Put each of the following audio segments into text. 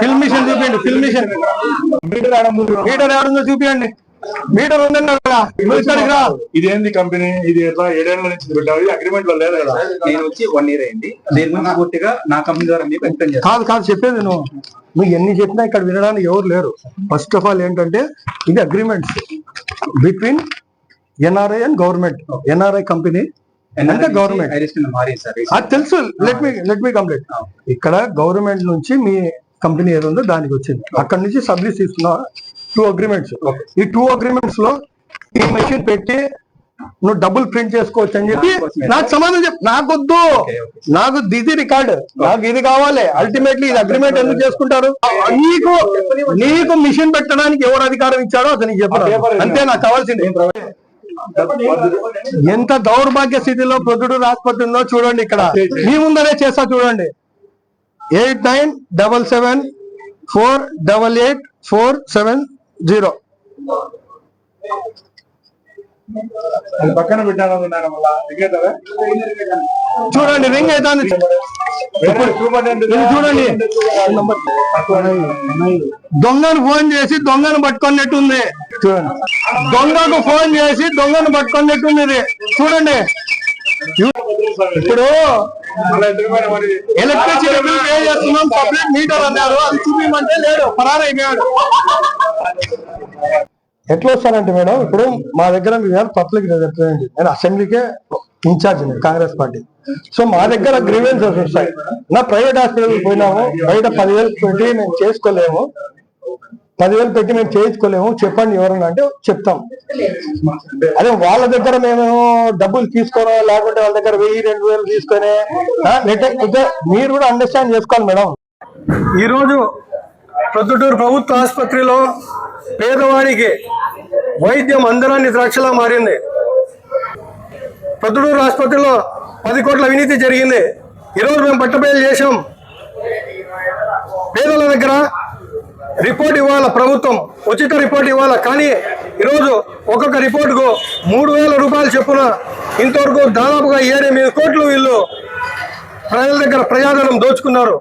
Film machine చూపించండి film machine meter meter ఏడుందో చూపించండి మీటర్ ఉందండి అక్కడ ఇది ఏంది కంపెనీ? ఇది ఎట్లా? ఏడేళ్ళ నుంచి పెట్టావు? అగ్రిమెంట్లో లేదు కదా నేను వచ్చి వన్ ఇయర్ అయింది. దీని గురించి పూర్తిగా నా కంపెనీ ద్వారా మీకు ఎక్స్ప్లెయిన్ చేస్తాను. కాదు కాదు చెప్పేది నువ్వు. నువ్వు ఎన్ని చెప్పినా ఇక్కడ వినడానికి ఎవరు లేరు. ఫస్ట్ ఆఫ్ ఆల్ ఏంటంటే ఇది agreements between NRI and government NRI company అంటే గవర్నమెంట్. మారింది సార్ అది తెలుసు. Let me let me complete ఇక్కడ గవర్నమెంట్ నుంచి మీ కంపెనీ ఏది ఉందో దానికి వచ్చింది. అక్కడ నుంచి సబ్లీస్ తీసుకున్నా టూ అగ్రిమెంట్స్ ఈ టూ అగ్రిమెంట్స్లో ఈ మెషిన్ పెట్టి నువ్వు డబ్బులు ప్రింట్ చేసుకోవచ్చు అని చెప్పి నాకు సమాధానం చెప్పు. నాకొద్దు. నాకు ఇది రికార్డ్ నాకు ఇది కావాలి. అల్టిమేట్లీ ఇది అగ్రిమెంట్ ఎందుకు చేసుకుంటారు? నీకు నీకు మిషన్ పెట్టడానికి ఎవరు అధికారం ఇచ్చాడో అతనికి చెప్పారు అంతే నాకు కావాల్సింది. ఎంత దౌర్భాగ్య స్థితిలో ప్రొద్దుటూరు ఆసుపత్రి ఉందో చూడండి ఇక్కడ. మీ ముందరే చేస్తా చూడండి. Eight nine double seven four double eight four seven zero. పక్కన పెట్టాను? చూడండి రింగ్ ఇది చూడండి. దొంగను ఫోన్ చేసి దొంగను పట్టుకున్నట్టుంది. చూడండి దొంగకు ఫోన్ చేసి దొంగను పట్టుకున్నట్టుంది. చూడండి. ఇప్పుడు ఎలక్ట్రిసిటీ బిల్ పే చేస్తున్నాం. పబ్లిక్ మీటర్ అన్నారు. అది చూపించమంటే లేడు. పరారైపోయాడు. ఎట్లా వస్తానంటే మేడం ఇప్పుడు మా దగ్గర మీరు పబ్లిక్ రిప్రజెంటేటివ్ నేను అసెంబ్లీకే ఇన్ఛార్జ్ కాంగ్రెస్ పార్టీ. సో మా దగ్గర గ్రీవెన్సెస్ వస్తాయి నా ప్రైవేట్ హాస్పిటల్ పోయినాము. బయట పదివేలు పెట్టి మేము చేసుకోలేము. పదివేలు పెట్టి మేము చేయించుకోలేము. చెప్పండి ఎవరన్నా అంటే చెప్తాం. అదే వాళ్ళ దగ్గర మేము డబ్బులు తీసుకోనో లేకుంటే వాళ్ళ దగ్గర వెయ్యి రెండు వేలు తీసుకొని లేకపోతే మీరు కూడా అండర్స్టాండ్ చేసుకోవాలి మేడం. ఈరోజు ప్రొద్దుటూరు ప్రభుత్వ ఆసుపత్రిలో పేదవాడికి వైద్యం అందరాన్ని ద్రాక్షలా మారింది. ప్రొద్దుడూరు ఆసుపత్రిలో పది కోట్ల అవినీతి జరిగింది. ఈరోజు మేము పట్టబయలు చేశాం. పేదల దగ్గర రిపోర్ట్ ఇవ్వాల ప్రభుత్వం ఉచిత రిపోర్ట్ ఇవ్వాల. కానీ ఈరోజు ఒక్కొక్క రిపోర్టుకు మూడు వేల రూపాయలు చెప్పున ఇంతవరకు దాదాపుగా ఏడెనిమిది కోట్లు వీళ్ళు ప్రజల దగ్గర ప్రజాధనం దోచుకున్నారు.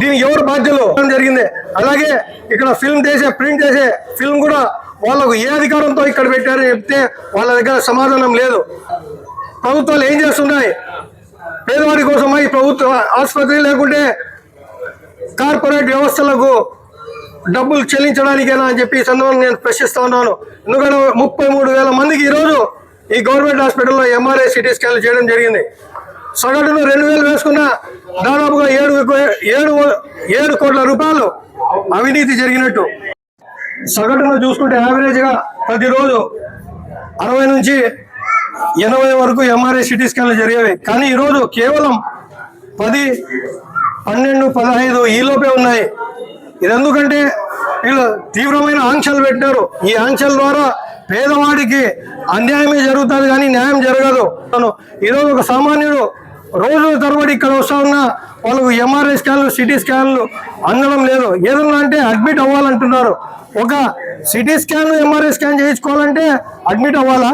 దీనికి ఎవరు బాధ్యులు? జరిగింది. అలాగే ఇక్కడ ఫిల్మ్ చేసే ప్రింట్ చేసే ఫిల్మ్ కూడా వాళ్ళకు ఏ అధికారంతో ఇక్కడ పెట్టారని చెప్తే వాళ్ళ దగ్గర సమాధానం లేదు. ప్రభుత్వాలు ఏం చేస్తున్నాయి? పేదవాడి కోసమా ఈ ప్రభుత్వ ఆసుపత్రి లేకుంటే కార్పొరేట్ వ్యవస్థలకు డబ్బులు చెల్లించడానికేనా అని చెప్పి ఈ సందర్భంగా నేను ప్రశ్నిస్తా ఉన్నాను. ఎందుకంటే ముప్పై మూడు వేల మందికి ఈరోజు ఈ గవర్నమెంట్ హాస్పిటల్లో ఎంఆర్ఐ సిటీ స్కాన్లు చేయడం జరిగింది. సగటున రెండు వేలు వేసుకున్న దాదాపుగా ఏడు ఏడు ఏడు కోట్ల రూపాయలు అవినీతి జరిగినట్టు. సగటున చూసుకుంటే యావరేజ్గా ప్రతిరోజు అరవై నుంచి ఎనభై వరకు ఎంఆర్ఐ సిటీ స్కాన్లు జరిగేవి. కానీ ఈరోజు కేవలం పది పన్నెండు పదహైదు ఈ లోపే ఉన్నాయి. ఇది ఎందుకంటే వీళ్ళు తీవ్రమైన ఆంక్షలు పెట్టారు ఈ ఆంక్షల ద్వారా పేదవాడికి అన్యాయమే జరుగుతుంది కానీ న్యాయం జరగదు. తను ఈరోజు ఒక సామాన్యుడు రోజుల తరబడి ఇక్కడ వస్తా ఉన్నా వాళ్ళకు ఎంఆర్ఐ స్కాన్లు సిటీ స్కాన్లు అందడం లేదు. ఏదన్నా అంటే అడ్మిట్ అవ్వాలంటున్నారు. ఒక సిటీ స్కాన్ ఎంఆర్ఐ స్కాన్ చేయించుకోవాలంటే అడ్మిట్ అవ్వాలా?